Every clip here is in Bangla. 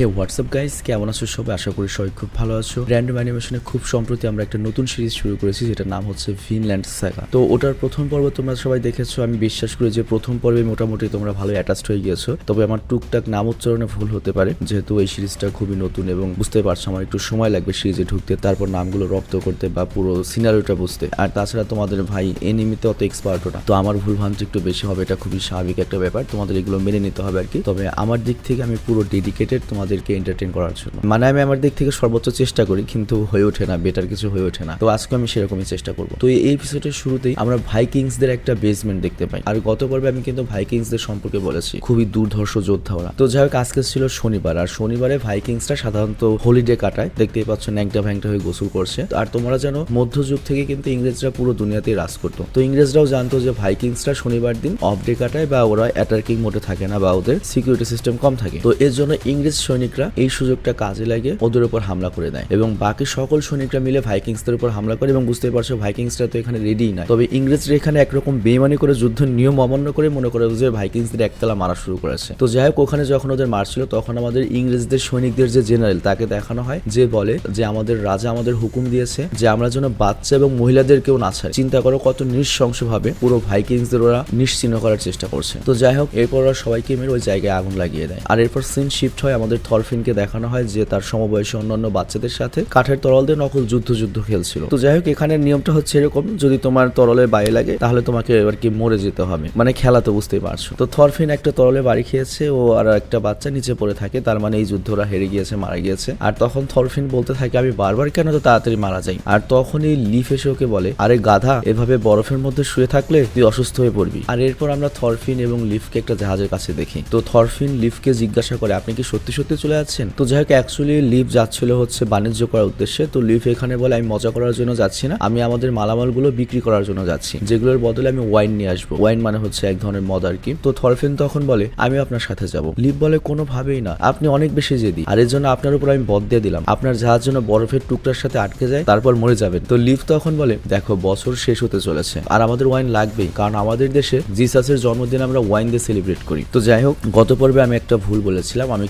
হে হোয়াটসঅ্যাপ গাইস কেমন আছো সবাই? আশা করি সবাই খুব ভালো আছো। র্যান্ডম অ্যানিমেশনে খুব সম্প্রতি আমরা একটা নতুন সিরিজ শুরু করেছি, যেটার নাম হচ্ছে ফিনল্যান্ড সাগা তো ওটার প্রথম পর্ব তোমরা সবাই দেখেছ। আমি বিশ্বাস করি যে প্রথম পর্বে মোটামুটি তোমরা ভালো অ্যাটাচড হয়ে গিয়েছো। তবে আমার টুকটাক নাম উচ্চারণে ভুল হতে পারে। যেহেতু এই সিরিজটা খুবই নতুন এবং বুঝতে পারছ আমার একটু সময় লাগবে সিরিজে ঢুকতে, তারপর নামগুলো রপ্ত করতে বা পুরো সিনারিওটা বুঝতে। আর তাছাড়া তোমাদের ভাই এনিমিতে অত এক্সপার্টও না তো আমার ভুল ভ্রান্তি একটু বেশি হবে, এটা খুবই স্বাভাবিক একটা ব্যাপার। তোমাদের এগুলো মেনে নিতে হবে আর কি। তবে আমার দিক থেকে আমি পুরো ডেডিকেটেড তোমাদেরকে এন্টারটেন করার জন্য। মানে আমি আমার দিক থেকে সর্বোচ্চ চেষ্টা করি, কিন্তু হয়ে ওঠে না বেটার কিছু হয়ে ওঠে না। তো আজকে আমি সেরকমই চেষ্টা করব। তো এই এপিসোডের শুরুতেই আমরা ভাইকিংসদের একটা বেসমেন্ট দেখতে পাই। আর গত পর্বে আমি কিন্তু ভাইকিংসদের সম্পর্কে বলেছি। খুবই দুর্ধর্ষ যোদ্ধা ওরা তো যাই হোক, আজকে ছিল শনিবার। আর শনিবারে ভাইকিংসরা সাধারণত হলিডে কাটায়। দেখতেই পাচ্ছ, ন্যাংটা ভ্যাংটা হয়ে গোসল করছে। আর তোমরা জানো, মধ্যযুগ থেকে কিন্তু ইংরেজরা পুরো দুনিয়াতেই রাজ করতো। তো ইংরেজরাও জানতো যে ভাইকিংসরা শনিবার দিন অফ ডে কাটায় বা ওরা অ্যাটাকিং মোডে থাকে না বা ওদের সিকিউরিটি সিস্টেম কম থাকে। তো এর জন্য ইংরেজ সৈনিকরা এই সুযোগটা কাজে লাগে ওদের উপর হামলা করে দেয় এবং বাকি সকল সৈনিকরা মিলে ভাইকিংসদের উপর হামলা করে এবং বুঝতে পারছ ভাইকিংসরা তো এখানে রেডি না তবে ইংরেজরা এখানে একরকম বেমানি করে যুদ্ধ নিয়ম অমান্য করে মনে করে যে ভাইকিংসদের একতলা মারা শুরু করেছে। তো যাই হোক, ওখানে যখন ওদের মারছিল, তখন আমাদের ইংরেজদের সৈনিকদের যে জেনারেল তাকে দেখানো হয়, যে বলে যে আমাদের রাজা আমাদের হুকুম দিয়েছে যে আমরা যেন বাচ্চা এবং মহিলাদেরকেও না ছাড়ি। চিন্তা করো কত নৃশংসভাবে পুরো ভাইকিংসদের ওরা নিশ্চিহ্ন করার চেষ্টা করছে। তো যাই হোক, এরপর ওরা সবাইকে মেরে ওই জায়গায় আগুন লাগিয়ে দেয়। আর এরপর সিন শিফট হয় আমাদের থরফিনকে দেখানো হয় যে তার সমবয়সী অন্যান্য বাচ্চাদের সাথে কাঠের তরলদের নকল যুদ্ধ যুদ্ধ খেলছিল। তো যাই হোক, এখানে নিয়মটা হচ্ছে এরকম, যদি তোমার তরলের বাইরে লাগে, তাহলে তোমাকে এবার কি মরে যেতে হবে? মানে খেলা তো বুঝতেই পারছ। তো থরফিন একটা তরলে বাড়ি খেয়েছে, ও আর একটা বাচ্চা নিচে পড়ে থাকে, তার মানে এই যুদ্ধ ওরা হেরে গিয়েছে, মারা গিয়েছে। আর তখন থরফিন বলতে থাকে, আমি বারবার কেন তো তাড়াতাড়ি মারা যাই? আর তখন এই লিফ এসে ওকে বলে, আরে গাধা, এভাবে বরফের মধ্যে শুয়ে থাকলে তুই অসুস্থ হয়ে পড়বি। আর এরপর আমরা থরফিন এবং লিফকে একটা জাহাজের কাছে দেখি। তো থরফিন লিফকে জিজ্ঞাসা করে, আপনি কি সত্যি সত্যি চলে যাচ্ছেন? তো যাই হোক অ্যাকচুয়ালি লিফ যাচ্ছিল হচ্ছে বাণিজ্য করার উদ্দেশ্যে। তো লিফ এখানে বলে আমি মজা করার জন্য যাচ্ছি না। আমি আমাদের মালামালগুলো বিক্রি করার জন্য যাচ্ছি। যেগুলোর বদলে আমি ওয়াইন নিয়ে আসব। ওয়াইন মানে হচ্ছে এক ধরনের মদ আর কি। তো থরফিন তখন বলে, আমি আপনার সাথে যাব। লিফ বলে কোনোভাবেই না। আপনি অনেক বেশি জেদি। আর এর জন্য আপনার উপর আমি বদ দিয়ে দিলাম। আপনার জাহাজ জন্য বরফের টুকরার সাথে আটকে যায়, তারপর মরে যাবেন। তো লিফ তখন বলে, দেখো, বছর শেষ হতে চলেছে। আর আমাদের ওয়াইন লাগবেই। কারণ আমাদের দেশে জিসাসের জন্মদিন আমরা ওয়াইন দিয়ে সেলিব্রেট করি। তো যাই হোক, গত পর্বে আমি একটা ভুল বলেছিলাম। আমি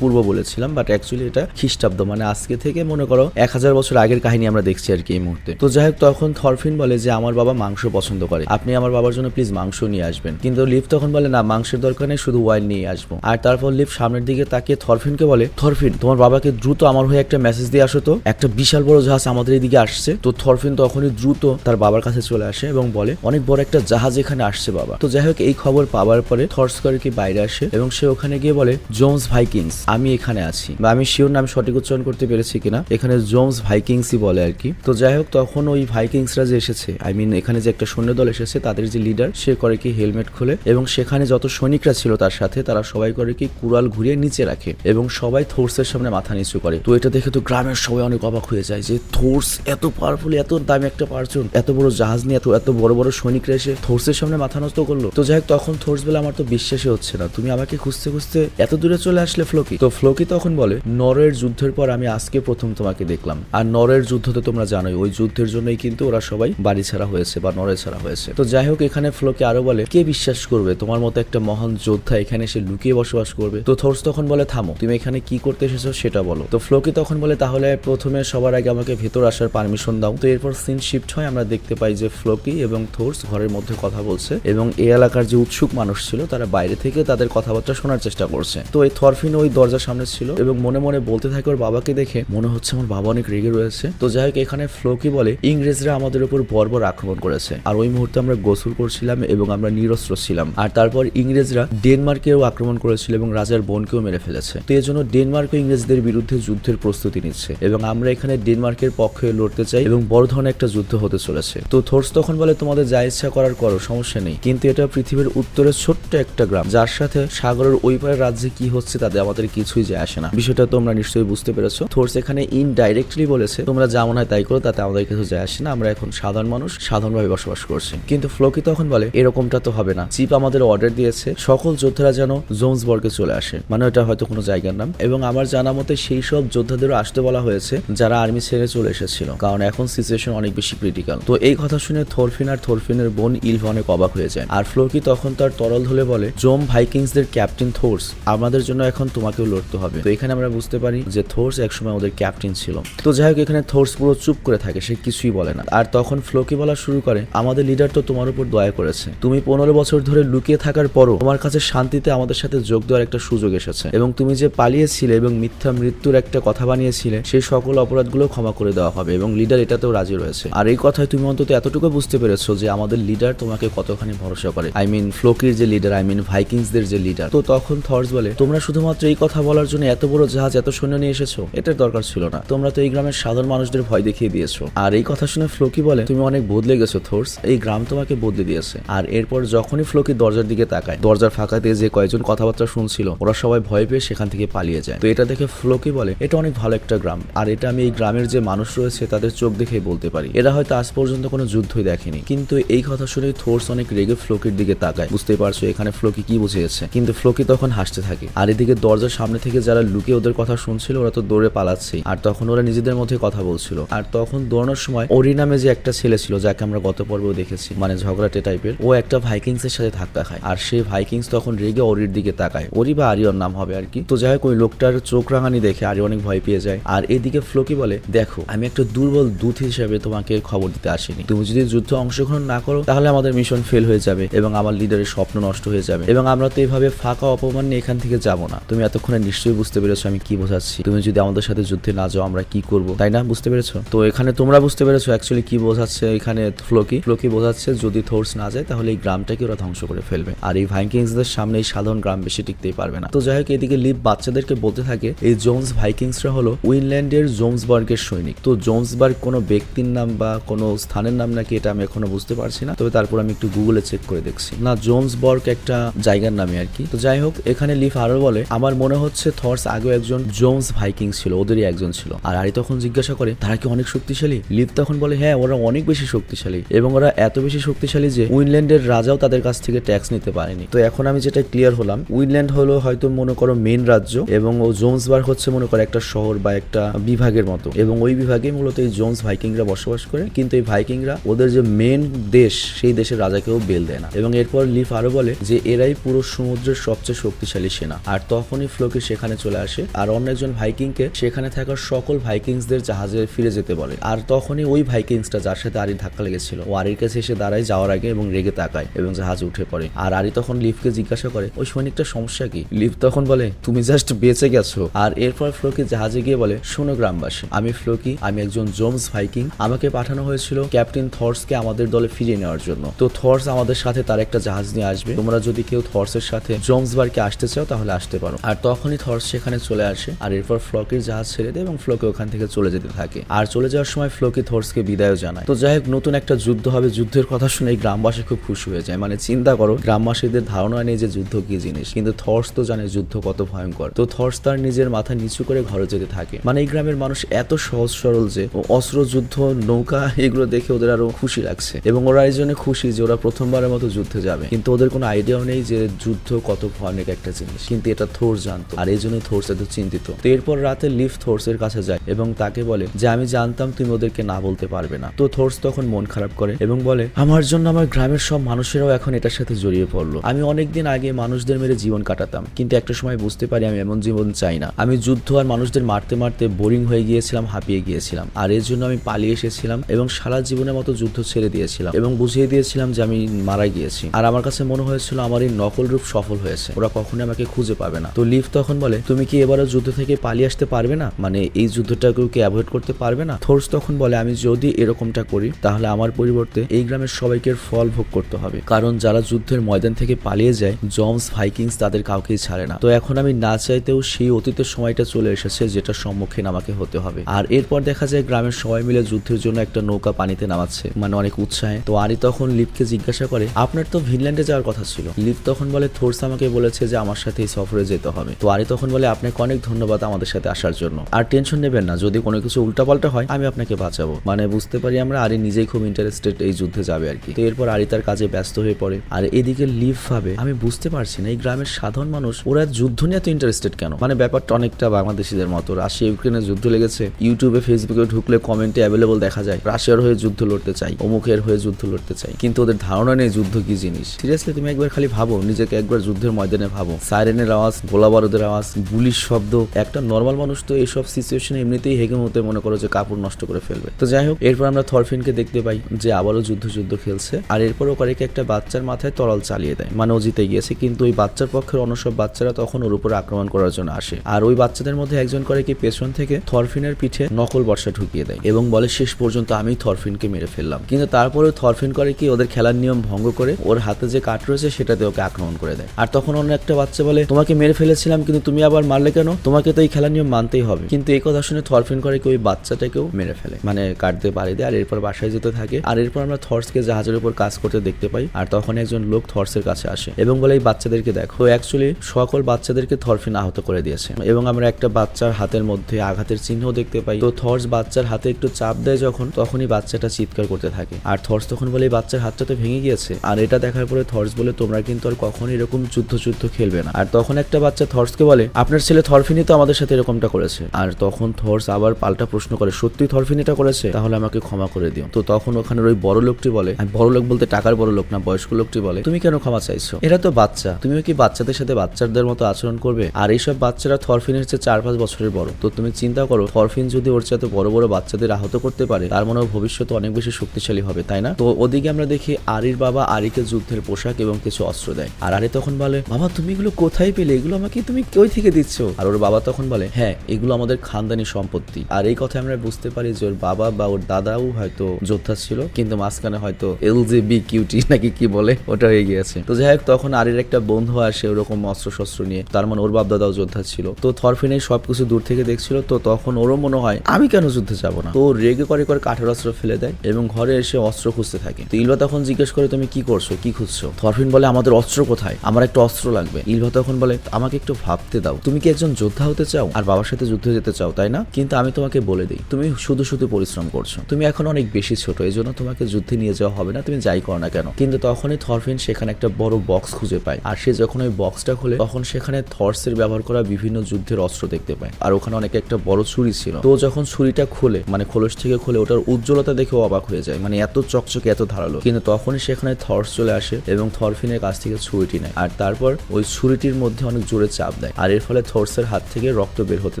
খ্রিস্টপূর্ব বলেছিলাম বাট অ্যাকচুয়ালি এটা খ্রিস্টাব্দ মানে আজকে থেকে মনে করো এক হাজার বছর আগের কাহিনী আমরা দেখছি আর কি এই মুহূর্তে। তো যাই হোক, তখন থরফিন বলে যে, আমার বাবা মাংস পছন্দ করে। আপনি আমার বাবার জন্য প্লিজ মাংস নিয়ে আসবেন। কিন্তু লিফ তখন বলে, না, মাংসের দরকার নেই, শুধু ওয়াইন নিয়ে আসব। আর তারপর লিফ সামনের দিকে তাকিয়ে থরফিনকে বলে, থরফিন, তোমার বাবাকে দ্রুত আমার হয়ে একটা মেসেজ দিয়ে আসো তো। একটা বিশাল বড় জাহাজ আমাদের এদিকে আসছে। তো থরফিন তখনই দ্রুত তার বাবার কাছে চলে আসে এবং বলে, অনেক বড় একটা জাহাজ এখানে আসছে বাবা। তো যাই হোক, এই খবর পাওয়ার পরে থর্সকর কি বাইরে আসে এবং সে ওখানে গিয়ে বলে জোমস ভাইকিংস আমি এখানে আছি বা আমি শিওর নাম সঠিক উচ্চারণ করতে পেরেছি কিনা, এখানে জোমস ভাইকিংসই বলে আর কি। তো যাই হোক তখন ওই ভাইকিংসরা যে এসেছে আই মিন এখানে যে একটা সৈন্য দল এসেছে, তাদের যে লিডার সে করে কি হেলমেট খুলে এবং সেখানে যত সৈনিকরা ছিল তার সাথে তারা সবাই করে কি কুড়াল ঘুরিয়ে নিচে রাখে এবং সবাই থোর্সের সামনে মাথা নিচু করে। তো এটা দেখে তো গ্রামের সবাই অনেক অবাক হয়ে যায় যে থোর্স এত পাওয়ারফুল এত দামি একটা পারচন এত বড় জাহাজ নিয়ে এত এত বড় বড় সৈনিকরা এসে থোর্সের সামনে মাথা নষ্ট করল। তো যাই হোক তখন থোর্স বলে আমার তো বিশ্বাসই হচ্ছে না। তুমি আমাকে খুঁজতে খুঁজতে এত দূরে চলে আসলে ফ্লোকি তো ফ্লোকি তখন বলে, নরের যুদ্ধের পর আমি আজকে প্রথম তোমাকে দেখলাম। আর নরের যুদ্ধ তো তোমরা জানোই, ওই যুদ্ধের জন্যই কিন্তু ওরা সবাই বাড়ি ছাড়া হয়েছে বা নরে ছাড়া হয়েছে। তো যাই হোক, এখানে ফ্লোকি আরও বলে, কে বিশ্বাস করবে? তোমার মতো একটা মহান যোদ্ধা এখানে এসে লুকিয়ে বসবাস করবে? তো থোর্স তখন বলে, থামো, তুমি এখানে কি করতে এসেছ সেটা বলো। তো ফ্লোকি তখন বলে, তাহলে প্রথমে সবার আগে আমাকে ভেতর আসার পারমিশন দাও। তো এরপর সিন শিফট হয়, আমরা দেখতে পাই যে ফ্লোকি এবং থোর্স ঘরের মধ্যে কথা বলছে এবং এই এলাকার যে উৎসুক মানুষ ছিল, তারা বাইরে থেকে তাদের কথাবার্তা শোনার চেষ্টা করছে। তো এই থরফিন ওই দরজার সামনে ছিল এবং মনে মনে বলতে থাকে ওর বাবাকে দেখে মনে হচ্ছে আমার বাবা অনেক রেগে রয়েছে। তো যাই হোক, এখানে ফ্লোকি বলে, ইংরেজরা আমাদের উপর বর্বর আক্রমণ করেছে। আর ওই মুহূর্তে আমরা গোসল করছিলাম এবং আমরা নিরস্ত্র ছিলাম। আর তারপর ইংরেজরা ডেনমার্কেও আক্রমণ করেছিল এবং রাজার বোনকেও মেরে ফেলেছে। তো এই জন্য ডেনমার্কও ইংরেজদের বিরুদ্ধে যুদ্ধের প্রস্তুতি নিচ্ছে এবং আমরা এখানে ডেনমার্কের পক্ষে লড়তে চাই এবং বড় ধরনের একটা যুদ্ধ হতে চলেছে। তো থোর্স তখন বলে, তোমাদের যা ইচ্ছা করার করো, সমস্যা নেই। কিন্তু এটা পৃথিবীর উত্তরের ছোট্ট একটা গ্রাম, যার সাথে সাগরের ওই পারের রাজ্যে কি হচ্ছে, তাতে আমাদের কিছুই যায় আসে না। বিষয়টা তোমরা নিশ্চয়ই বুঝতে পেরেছ। থোর্স এখানে ইনডাইরেক্টলি বলেছে, তোমরা যা মনে হয় তাই করো, তাতে আমাদের কিছু যায় আসে না। আমরা এখন সাধারণ মানুষ, সাধারণভাবে বসবাস করছি। কিন্তু ফ্লোকি তখন বলে, এরকমটা তো হবে না। চিপ আমাদের অর্ডার দিয়েছে। সকল যোদ্ধারা যেন জোন্সবর্গে চলে আসে। মানে ওটা হয়তো কোনো জায়গার নাম। এবং আমার জানা মতে সেই সব যোদ্ধাদেরও আসতে বলা হয়েছে, যারা আর্মি ছেড়ে চলে এসেছিল। কারণ এখন সিচুয়েশন অনেক বেশি ক্রিটিক্যাল তো এই কথা শুনে থরফিন আর থরফিনের বোন ইলভ অনেক অবাক হয়ে যায়। আর ফ্লোকি তখন তার তরল ধলে বলে, জোম ভাইকিংসদের ক্যাপ্টেন থোর্স আমাদের জন্য এখন তোমাকেও লড়তে হবে। তো এখানে আমরা বুঝতে পারি যে থোর্স একসময় ওদের ক্যাপ্টেন ছিল। তো যাই হোক, এখানে থোর্স পুরো চুপ করে থাকে, সে কিছুই বলে না। আর তখন ফ্লোকি বলা শুরু করে, আমাদের লিডার তো তোমার উপর দয়া করেছে। তুমি পনেরো বছর ধরে লুকিয়ে থাকার পরও তোমার কাছে শান্তিতে আমাদের সাথে যোগ দেওয়ার একটা সুযোগ এসেছে। এবং তুমি যে পালিয়েছিলে এবং মিথ্যা মৃত্যুর একটা কথা বানিয়েছিলে সেই সকল অপরাধগুলো ক্ষমা করে দেওয়া হবে এবং লিডার এটাতেও রাজি রয়েছে। আর এই কথায় তুমি অন্তত এতটুকু বুঝতে পেরেছ যে আমাদের লিডার তোমাকে কতখানি ভরসা করে। আই মিন ফ্লোকির যে লিডার আই মিন ভাইকিংসদের যে লিডার তো তখন থর্স বলে, তোমরা শুধুমাত্র এই কথা বলার জন্য এত বড় জাহাজ, এত সৈন্য নিয়ে এসেছ? এটার দরকার ছিল না। তোমরা তো এই গ্রামের সাধারণ মানুষদের ভয় দেখিয়ে দিয়েছ। আর এই কথা শুনে ফ্লোকি বলে, তুমি অনেক বদলে গেছো, থোর্স। এই গ্রাম তোমাকে বদলে দিয়েছে। আর এরপর যখনই ফ্লোকি দরজার দিকে তাকায়, দরজার ফাঁকা দিয়ে যে কয়েকজন কথাবার্তা শুনছিল, ওরা সবাই ভয় পেয়ে সেখান থেকে পালিয়ে যায়। তো এটা দেখে ফ্লোকি বলে, এটা অনেক ভালো একটা গ্রাম। আর এটা আমি এই গ্রামের যে মানুষ রয়েছে, তাদের চোখ দেখে বলতে পারি। এরা হয়তো আজ পর্যন্ত কোনো যুদ্ধই দেখেনি। কিন্তু এই কথা শুনে থোর্স অনেক রেগে ফ্লোকির দিকে তাকায়। বুঝতে পারছ, এখানে ফ্লোকি কি বুঝিয়েছে? কিন্তু ফ্লোকি তখন হাসতে থাকে। আর এদিকে দরজার সামনে থেকে যারা লুকিয়ে ওদের কথা শুনছিল, ওরা তো দৌড়ে পালাচ্ছে আর তখন ওরা নিজেদের মধ্যে কথা বলছিল। আর তখন দৌড়ানোর সময় ওরি নামে যে একটা ছেলে ছিল, যাকে আমরা গত পর্বেও দেখেছি মানে ঝগড়াটে টাইপের ও একটা ভাইকিংস এর সাথে ধাক্কা খায়। আর সেই ভাইকিংস তখন রেগে ওরির দিকে তাকায়। ওরি বা আরিয়র নাম হবে আর কি। তো যাই হোক, ওই লোকটার চোখ রাঙানি দেখে আরি অনেক ভয় পেয়ে যায়। আর এদিকে ফ্লোকি বলে, দেখো, আমি একটা দুর্বল দূত হিসেবে তোমাকে খবর দিতে আসিনি। তুমি যদি যুদ্ধে অংশগ্রহণ না করো, তাহলে আমাদের মিশন ফেল হয়ে যাবে এবং আমার লিডারের স্বপ্ন নষ্ট হয়ে যাবে। এবং আমরা তো এইভাবে ফাঁকা অপমান নিয়ে এখান থেকে যাব না। তুমি এতক্ষণে নিশ্চয়ই বুঝতে পেরেছ আমি কি বোঝাচ্ছি। তুমি যদি আমাদের সাথে যুদ্ধে না যাও, আমরা কি করব? তাই না? বুঝতে পেরেছ? তো এখানে তোমরা বুঝতে পেরেছ অ্যাকচুয়ালি কি বোঝাচ্ছে এখানে ফ্লোকি। ফ্লোকি বোঝাচ্ছে যদি থোর্স না যায়, তাহলে এই গ্রামটাকে ওরা ধ্বংস করে ফেলবে। আর এই ভাইকিংসদের সামনে এই সাধারণ গ্রাম বেশি টিকতেই পারবে না। তো যাই হোক, এদিকে লিপ বাচ্চাদেরকে বলতে থাকে, এই জোন্স ভাইকিংসরা হলো উইনল্যান্ডের জোন্সবার্গের সৈনিক। তো জোন্সবার্গ কোনো ব্যক্তির নাম বা কোনো স্থানের নাম নাকি এটা আমি এখনও বুঝতে পারছি না। তবে তারপর আমি একটু গুগলে চেক করে দেখছি। না, জোন্সবার্গ একটা জায়গার নামে আর কি। তো যাই হোক, এখানে লিফ আরও বলে, আমার মনে হচ্ছে থর্স আগে একজন জোন্স ভাইকিং ছিল, ওদেরই একজন ছিল। আর আরি তখন জিজ্ঞাসা করে, তারা কি অনেক শক্তিশালী? লিফ তখন বলে হ্যাঁ ওরা অনেক বেশি শক্তিশালী এবং ওরা এত বেশি শক্তিশালী যে উইনল্যান্ডের রাজাও তাদের কাছ থেকে ট্যাক্স নিতে পারেনি। তো এখন আমি যেটা ক্লিয়ার হলাম, উইনল্যান্ড হলো হয়তো মনে করো মেন রাজ্য এবং ও জোন্সবার্গ হচ্ছে মনে করো একটা শহর বা একটা বিভাগের মতো এবং ওই বিভাগে মূলত এই জোন্স ভাইকিংরা বসবাস করে, কিন্তু এই ভাইকিংরা ওদের যে মেন দেশ, সেই দেশের রাজাকেও বেল দেয় না। এবং এরপর লিফ আরও বলে যে, এরাই পুরো সমুদ্রের সবচেয়ে শক্তিশালী সেনা। আর তখনই ফ্লোকি সেখানে চলে আসে। আর অন্য একজন ভাইকিংকে সেখানে থাকা সকল ভাইকিংসদের জাহাজে ফিরে যেতে বলে। আর তখনই ওই ভাইকিংসটা যার সাথে আরির ধাক্কা লেগেছিল, ও আরির কাছে এসে দাঁড়ায় যাওয়ার আগে এবং রেগে তাকায় এবং জাহাজে উঠে পড়ে। আর আরি তখন লিফকে জিজ্ঞাসা করে, ওই সৈনিকটা সমস্যা কি? লিফ তখন বলে, তুমি জাস্ট বেঁচে গেছো। আর এরপর ফ্লোকি জাহাজে গিয়ে বলে, শোনো গ্রামবাসী, আমি ফ্লোকি, আমি একজন জোমস ভাইকিং। আমাকে পাঠানো হয়েছিল ক্যাপ্টেন থর্সকে আমাদের দলে ফিরিয়ে নেওয়ার জন্য। তো থর্স আমাদের সাথে তার একটা জাহাজ নিয়ে আসবে। তোমরা যদি কেউ থর্সের সাথে জোমস জোমসবার্গে আসতে চাও তাহলে আসতে পারো। আর তখনই থর্স সেখানে চলে আসে। আর এরপর ফ্লকের জাহাজ ছেড়ে দেয় এবং ফ্লোকে ওখান থেকে চলে যেতে থাকে। আর চলে যাওয়ার সময় ফ্লোকি থর্সকে বিদায়ও জানায়। তো যাই হোক, নতুন একটা যুদ্ধ হবে। যুদ্ধের কথা শুনে গ্রামবাসী খুব খুশি হয়ে যায়। মানে চিন্তা করো, গ্রামবাসীদের ধারণা নেই যে যুদ্ধ কি জিনিস। কিন্তু থর্স তো জানে যুদ্ধ কত ভয়ঙ্কর। তো থর্স তার নিজের মাথা নিচু করে ঘরে যেতে থাকে। মানে এই গ্রামের মানুষ এত সহজ সরল যে অস্ত্র, যুদ্ধ, নৌকা এগুলো দেখে ওদের আরও খুশি লাগছে। এবং ওরা এই জন্য খুশি যে ওরা প্রথমবারের মতো যুদ্ধে যাবে। কিন্তু ওদের কোনো আইডিয়াও নেই যে যুদ্ধ কত ভয়ানক একটা জিনিস। কিন্তু এটা থোর্স জানতো। আর এই জন্য থোর্স এত চিন্তিত। তো এরপর রাতে লিফ থোর্সের কাছে যায় এবং তাকে বলে যে, আমি জানতাম তুমি ওদেরকে না বলতে পারবে না। তো থোর্স তখন মন খারাপ করে এবং বলে, আমার জন্য আমার গ্রামের সব মানুষেরাও এখন এটার সাথে জড়িয়ে পড়ল। আমি অনেকদিন আগে মানুষদের মেরে জীবন কাটাতাম, কিন্তু একটা সময় বুঝতে পারি আমি এমন জীবন চাই না। আমি যুদ্ধ আর মানুষদের মারতে মারতে বোরিং হয়ে গিয়েছিলাম, হাঁপিয়ে গিয়েছিলাম। আর এর জন্য আমি পালিয়ে এসেছিলাম এবং সারা জীবনের মতো যুদ্ধ ছেড়ে দিয়েছিলাম এবং বুঝিয়ে দিয়েছিলাম যে, আমি মারা গিয়েছি। আর আমার কাছে মনে হয়েছিল আমার এই নকল রূপ সফল হয়েছে। ওরা কখনোই আমাকে খুঁজে পাবে না। তো লিফ তখন বলে, তুমি কি এবারও যুদ্ধ থেকে পালিয়ে আসতে পারবে না? মানে এই যুদ্ধটাকেও কি অ্যাভয়েড করতে পারবে না? থোর্স তখন বলে, আমি যদি এরকমটা করি, তাহলে আমার পরিবর্তে এই গ্রামের সবাইকে ফল ভোগ করতে হবে। কারণ যারা যুদ্ধের ময়দান থেকে পালিয়ে যায় জমস ভাইকিংস তাদের কাউকেই ছাড়ে না। তো এখন আমি না চাইতেও সেই অতীতের সময়টা চলে এসেছে, যেটা সম্মুখীন আমাকে হতে হবে। আর এরপর দেখা যায়, গ্রামের সবাই মিলে যুদ্ধের জন্য একটা নৌকা পানিতে নামাচ্ছে মানে অনেক উৎসাহে। তো আরি তখন লিপকে জিজ্ঞাসা করে, আপনার তো ভিনল্যান্ডে যাওয়ার কথা ছিল? লিপ তখন বলে, থোর্স আমাকে বলেছে যে আমার সাথে এই সফরে যেতে হবে। তো আরি তখন বলে আপনাকে অনেক ধন্যবাদ আমাদের সাথে আসার জন্য। আর টেনশন নেবেন না, যদি কোনো কিছু উল্টাপাল্টা হয়, আমি আপনাকে বাঁচাবো। মানে বুঝতে পারি আমরা আরি নিজেই খুব ইন্টারেস্টেড এই যুদ্ধে যাবে আর কি। তো এরপর আরি তার কাজে ব্যস্ত হয়ে পড়ে। আর এদিকে লিভ ভাবে, আমি বুঝতে পারছি না, এই গ্রামের সাধারণ মানুষ, ওরা যুদ্ধ নিয়ে এত ইন্টারেস্টেড কেন? মানে ব্যাপারটা অনেকটা বাংলাদেশিদের মতো। রাশিয়া ইউক্রেনের যুদ্ধ লেগেছে। ইউটিউবে ফেসবুকে ঢুকলে কমেন্টে অ্যাভেলেবল দেখা যায়, রাশিয়ার হয়ে যুদ্ধ লড়তে চাই, অমুকের হয়ে যুদ্ধ লড়তে চাই। কিন্তু ওদের ধারণা নেই যুদ্ধ কি জিনিস। সিরিয়াসলি তুমি একবার খালি ভাবো, নিজেকে একবার যুদ্ধের ময়দানে ভাবো। সাইরেনের আওয়াজ গোলাবারুদ বিপদের আওয়াজ, গুলির শব্দ, একটা নর্মাল মানুষ তো এইসব সিচুয়েশনে এমনিতেই হেগে মতে মনে করো যে কাপড় নষ্ট করে ফেলবে। তো যাই হোক, এরপর আমরা থরফিনকে দেখতে পাই যে আবারও যুদ্ধ যুদ্ধ খেলছে আর এরপর ওকারিকে একটা বাচ্চার মাথায় তরল চালিয়ে দেয়। মানে ও জিতে গিয়েছে, কিন্তু ওই বাচ্চার পক্ষের অন্য সব বাচ্চারা তখন ওর উপরে আক্রমণ করার জন্য আসে। আর ওই বাচ্চাদের মধ্যে একজন করে কি পেছন থেকে থরফিনের পিঠে নকল বর্ষা ঢুকিয়ে দেয় এবং বলে, শেষ পর্যন্ত আমি থরফিনকে মেরে ফেললাম। কিন্তু তারপরে থরফিন করে কি ওদের খেলার নিয়ম ভঙ্গ করে ওর হাতে যে কাঠ রয়েছে সেটাতে ওকে আক্রমণ করে দেয়। আর তখন অন্য একটা বাচ্চা বলে, তোমাকে মেরে ফেলেছিলাম কিন্তু তুমি আবার মারলে কেন? তোমাকে তো এই খেলার নিয়ম মানতেই হবে। কিন্তু এই কথা শুনে থরফিন করে কি ওই বাচ্চাটাকেও মেরে ফেলে। মানে কাটতে পারে দেয়, আর এরপর বাসায় যেতে থাকে। আর এরপর আমরা থর্সকে জাহাজের উপর কাজ করতে দেখতে পাই, আর তখন একজন লোক থর্সের কাছে আসে এবং বলে, এই বাচ্চাদেরকে দেখো। অ্যাকচুয়ালি সকল বাচ্চাদেরকে থরফিন আহত করে দিয়েছে। এবং আমরা একটা বাচ্চার হাতের মধ্যে আঘাতের চিহ্ন দেখতে পাই। তো থর্স বাচ্চার হাতে একটু চাপ দেয় যখন, তখনই বাচ্চাটা চিৎকার করতে থাকে। আর থর্স তখন বলে, এই বাচ্চার হাতটা তো ভেঙে গিয়েছে। আর এটা দেখার পরে থর্স বলে, তোমরা কিন্তু আর কখনো এরকম যুদ্ধ যুদ্ধ খেলবে না। আর তখন একটা বাচ্চা থর্সকে বলে, আপনার ছেলে থরফিনি তো আমাদের সাথে এরকমটা করেছে। আর তখন থর্স আবার পাল্টা প্রশ্ন করে সত্যি থরফিনিটা করেছে? তাহলে আমাকে ক্ষমা করে দিও। তো তখন ওখানে ওই বড় লোকটি বলে বড় লোক বলতে টাকার বড় লোক না, বয়স্ক লোকটি বলে, তুমি কেন ক্ষমা চাইছো? এরা তো বাচ্চা। তুমিও কি বাচ্চাদের সাথে বাচ্চাদের মতো আচরণ করবে? আর এইসব বাচ্চারা থরফিনের চেয়ে চার পাঁচ বছরের বড়। তো তুমি চিন্তা করো, থরফিন যদি ওর চেয়ে বড় বড় বাচ্চাদের আহত করতে পারে, তার মনে ভবিষ্যতে অনেক বেশি শক্তিশালী হবে, তাই না? তো ওদিকে আমরা দেখি আরির বাবা আরিকে যুদ্ধের পোশাক এবং কিছু অস্ত্র দেয়। আর আরি তখন বলে, বাবা, তুমি এগুলো কোথায় পেলে? এগুলো আমাকে তুমি কই থেকে দিচ্ছ? আর ওর বাবা তখন বলে হ্যাঁ এগুলো আমাদের খানদানি সম্পত্তি। আর এই কথা আমরা বুঝতে পারি যে ওর বাবা বা ওর দাদাও হয়তো যোদ্ধা ছিল, কিন্তু মাঝখানে হয়তো এল জে বি কিউটি নাকি কি বলে, ওটা হয়ে গিয়েছে। তো যাই হোক, তখন আরির একটা বন্ধু আসে ওরকম অস্ত্র শস্ত্র নিয়ে, তার মানে ওর বাপ দাদাও যোদ্ধা ছিল। তো থরফিনে সবকিছু দূর থেকে দেখছিল, তো তখন ওরও মনে হয়, আমি কেন যুদ্ধে যাব না? তো রেগে করে করে কাঠের অস্ত্র ফেলে দেয় এবং ঘরে এসে অস্ত্র খুঁজতে থাকে। তো ইলভা তখন জিজ্ঞেস করে, তুমি কি করছ? কি খুঁজছো? থরফিন বলে, আমাদের অস্ত্র কোথায়? আমার একটা অস্ত্র লাগবে। ইলভা তখন বলে, আমাকে একটু ভাবতে দাও। তুমি কি একজন যোদ্ধা হতে চাও? আর বাবার সাথে যুদ্ধে যেতে চাও, তাই না? কিন্তু আমি তোমাকে বলে দিই, তুমি শুধু শুধু পরিশ্রম করছ। তুমি এখন অনেক বেশি ছোট এই জন্য তোমাকে যুদ্ধে নিয়ে যাওয়া হবে না, তুমি যাই করো না কেন? কিন্তু তখনই থরফিন সেখানে একটা বড় বক্স খুঁজে পায়। আর সে যখন ওই বক্সটা খুলে, তখন সেখানে থর্সের ব্যবহার করা বিভিন্ন যুদ্ধের অস্ত্র দেখতে পায়। আর ওখানে অনেক একটা বড় ছুরি ছিল। তো যখন ছুরিটা খুলে মানে খোলস থেকে খুলে, ওটার উজ্জ্বলতা দেখে অবাক হয়ে যায়। মানে এত চকচকে, এত ধারালো। কিন্তু তখনই সেখানে থর্স চলে আসে এবং থরফিনের কাছ থেকে ছুরিটি নেয়। আর তারপর ওই ছুরিটির মধ্যে অনেক জোরে চাপ দেয়। আর এর ফলে থর্সের হাত থেকে রক্ত বের হতে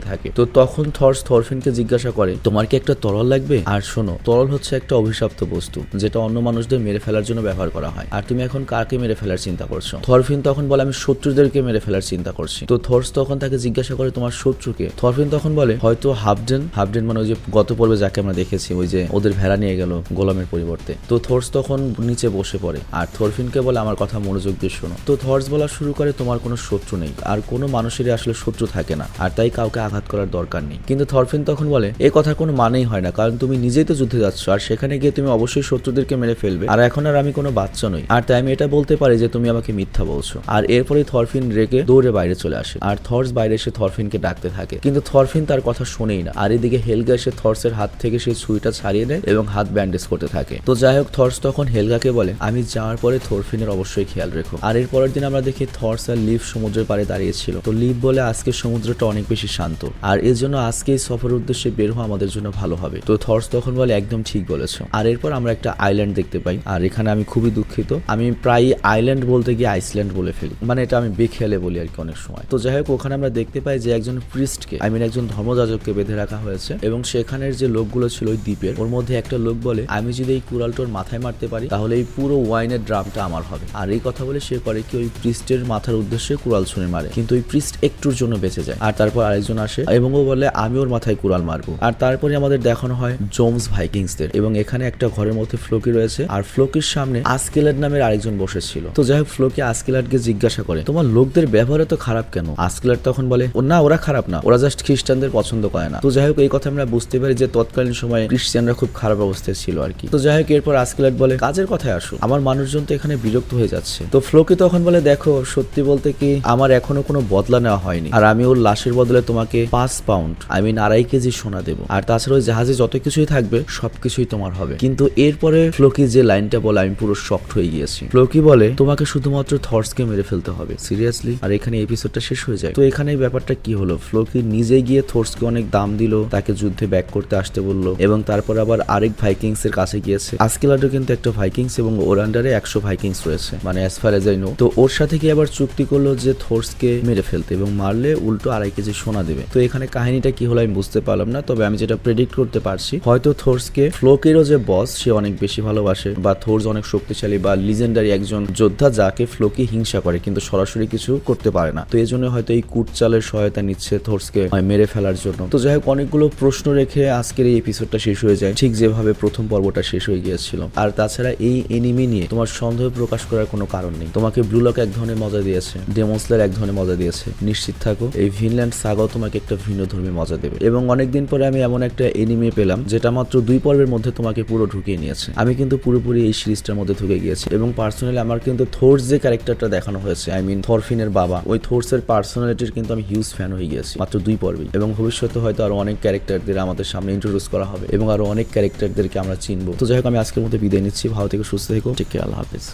থাকে। তো তখন থর্স থরফিনকে জিজ্ঞাসা করে, তোমার কি একটা তরল লাগবে? আর শোনো, তরল হচ্ছে একটা অভিশপ্ত বস্তু, যেটা অন্য মানুষদের মেরে ফেলার জন্য ব্যবহার করা হয়। আর তুমি এখন কাকে মেরে ফেলার চিন্তা করছ? থরফিন তখন বলে, আমি শত্রুদেরকে মেরে ফেলার চিন্তা করছি। তো থর্স তখন তাকে জিজ্ঞাসা করে, তোমার শত্রুকে? থরফিন তখন বলে, হয়তো হাফডেন। হাফডেন মানে ওই যে গত পর্বে যাকে আমরা দেখেছি, ওই যে ওদের ভেড়া নিয়ে গেল গোলামের পরিবর্তে। তো থর্স তখন নিচে বসে পড়ে। আর থরফিনকে বলে, আমার কথা মনোযোগ দিয়ে শোনো। তো থর্স বলা শুরু করে, তোমার কোনো শত্রু নেই। আর কোনো মানুষেরই আসলে শত্রু থাকে না, আর তাই কাউকে আঘাত করার দরকার নেই। কিন্তু থরফিন তখন বলে, এ কথার কোনো মানেই হয় না, কারণ তুমি নিজেই তো যুদ্ধে যাচ্ছ, আর সেখানে গিয়ে তুমি অবশ্যই শত্রুদেরকে মেরে ফেলবে, আর এখন আর আমি কোনো বাচ্চা নই। আর তাই আমি এটা বলতে পারি যে, তুমি আমাকে মিথ্যা বলছো। আর এরপরেই থরফিন রেগে দৌড়ে বাইরে চলে আসে, আর থর্স বাইরে এসে থরফিনকে ডাকতে থাকে। কিন্তু থরফিন তার কথা শোনেই না, আর এদিকে হেলগা এসে থর্সের হাত থেকে সেই ছুরিটা ছাড়িয়ে নেয় এবং হাত ব্যান্ডেজ করতে থাকে। তো যাই হোক, থর্স তখন হেলগাকে বলে, আমি যাওয়ার পরে থরফিনের অবশ্যই খেয়াল রেখো। আর এর পরের দিন আমরা দেখি থর্স আর লিভ সমুদ্রের পাড়ে দাঁড়িয়েছিল তো লিভ বলে আজকে সমুদ্রটা অনেক বেশি শান্ত। আর এর জন্য আজকে সফরের উদ্দেশ্যে বের হওয়া আমাদের জন্য ভালো হবে। তো থর্স তখন বলে, একদম ঠিক বলেছ। আর এরপর আমরা একটা আইল্যান্ড দেখতে পাই। আর এখানে আমি খুবই দুঃখিত। আমি প্রায় আইল্যান্ড বলতে গিয়ে আইসল্যান্ড বলে ফেলি। মানে এটা আমি বেখেলে বলি আর কি অনেক সময়। তো যাই হোক, ওখানে আমরা দেখতে পাই যে একজন প্রিস্টকে আই মিন একজন ধর্মযাজককে বেঁধে রাখা হয়েছে। এবং সেখানের যে লোকগুলো ছিল ওই দ্বীপের, ওর মধ্যে একটা লোক বলে, আমি যদি এই কুড়ালটোর মাথায় মারতে পারি, তাহলে এই পুরো ওয়াইনের ড্রামটা আমার হবে। আর এই কথা বলে সে করে কি ওই প্রিস্টের মাথার উদ্দেশ্যে কুড়াল ছুঁড়ে মারে। কিন্তু ওই প্রিস্ট একটুর জন্য বেঁচে যায়। আর তারপর আরেকজন আসে এবং ও বলে, আমি ওর মাথায় কুড়াল মারবো। আর তারপরে আমাদের দেখানো হয় জোমস ভাইকিংসদের এবং এখানে একটা ঘরের মধ্যে ফ্লোকি রয়েছে। আর ফ্লোকির সামনে আসকেলার নামের আরেকজন বসেছিল। তো যাই হোক ফ্লোকি আসকেলারকে জিজ্ঞাসা করে, তোমার লোকদের ব্যবহার তো খারাপ কেন? আসকেলার তখন বলে, "ও না, ওরা খারাপ না। ওরা জাস্ট খ্রিস্টানদের পছন্দ করে না। তো যাই হোক, এই কথা আমরা বুঝতে পারি যে তৎকালীন সময়ে খ্রিস্টানরা খুব খারাপ অবস্থায় ছিল আর কি। তো যাই হোক, এরপর আসকেলার বলে, কাজের কথায় আসো। আমার মানুষজন তো এখানে বিরক্ত হয়ে যাচ্ছে। তো ফ্লোকি তখন বলে, দেখো, সত্যি বলতে কি, আমার এখনও কোনো বদলা নেওয়া হয়নি। আর আমি ওর লাশের বদলে তোমাকে পাঁচ পাউন্ড আই মিন আড়াই কেজি সোনা দেবো। আর তাছাড়া ওই জাহাজে যত কিছুই থাকবে, সবকিছুই তোমার হবে। কিন্তু এরপরে ফ্লোকি যে লাইনটা বলে, আমি পুরো শক্ট হয়ে গিয়েছি। ফ্লোকি বলে, তোমাকে শুধুমাত্র থর্সকে মেরে ফেলতে হবে। সিরিয়াসলি আর এখানে এপিসোডটা শেষ হয়ে যায়। তো এখানে ব্যাপারটা কি হলো? ফ্লোকি নিজে গিয়ে থর্সকে অনেক দাম দিল, তাকে যুদ্ধে ব্যাক করতে আসতে বলল, এবং তারপর আবার আরেক ভাইকিংস এর কাছে গিয়েছে। আজকেলারও কিন্তু একটা ভাইকিংস এবং ওর আন্ডারে একশো ভাইকিংস রয়েছে। মানে as far as I know তো ওর সাথে কি আবার চুক্তি করল যে থর্সকে মেরে মেরে ফেলতে এবং মারলে উল্টো আড়াই কেজি সোনা দেবে। তো এখানে কাহিনীটা কি হলো আমি বুঝতে পারলাম না, তবে আমি যেটা প্রেডিক্ট করতে পারছি, হয়তো থোর্সকে ফ্লোকেরও যে বস সে অনেক বেশি ভালোবাসে বা থোর্স অনেক শক্তিশালী বা লিজেন্ডারি একজন যোদ্ধা যাকে ফ্লোকি হিংসা করে কিন্তু সরাসরি কিছু করতে পারে না। তো এই জন্য হয়তো এই কুটচালের সহায়তা নিচ্ছে থোর্সকে মেরে ফেলার জন্য। তো যাই হোক, অনেকগুলো প্রশ্ন রেখে আজকের এই এপিসোডটা শেষ হয়ে যায়। ঠিক যেভাবে প্রথম পর্বটা শেষ হয়ে গিয়েছিল। আর তাছাড়া এই এনিমি নিয়ে তোমার সন্দেহ প্রকাশ করার কোনো কারণ নেই। তোমাকে ব্লুলক এক ধরনের মজা দিয়েছে ডেমোসলার এক ধরনের মজা দিয়েছে। নিশ্চিত থাকো। এই ভিনল্যান্ড সাগাও তোমাকে একটা ভিন্ন ধর্মী মজা দেবে। এবং অনেকদিন পরে আমি এমন একটা এনিমে পেলাম, যেটা মাত্র দুই পর্বের মধ্যে তোমাকে পুরো ঢুকিয়ে নিয়েছে। আমি কিন্তু পুরোপুরি এই সিরিজটার মধ্যে ঢুকে গিয়েছি এবং পার্সোনালি আমার কিন্তু থোর্স যে ক্যারেক্টারটা দেখানো হয়েছে আই মিন থরফিনের বাবা, ওই থোর্সের পার্সোনালিটির কিন্তু আমি হিউজ ফ্যান হয়ে গিয়েছি, মাত্র দুই পর্বেই। এবং ভবিষ্যতে হয়তো আরও অনেক ক্যারেক্টারদের আমাদের সামনে ইন্ট্রোডিউস করা হবে এবং আরও অনেক ক্যারেক্টারদেরকে আমরা চিনবো। তো যাই হোক, আমি আজকের মধ্যে বিদায় নিচ্ছি। ভালো থেকে, সুস্থ থেকো। ঠিক আল্লাহ হাফেজ।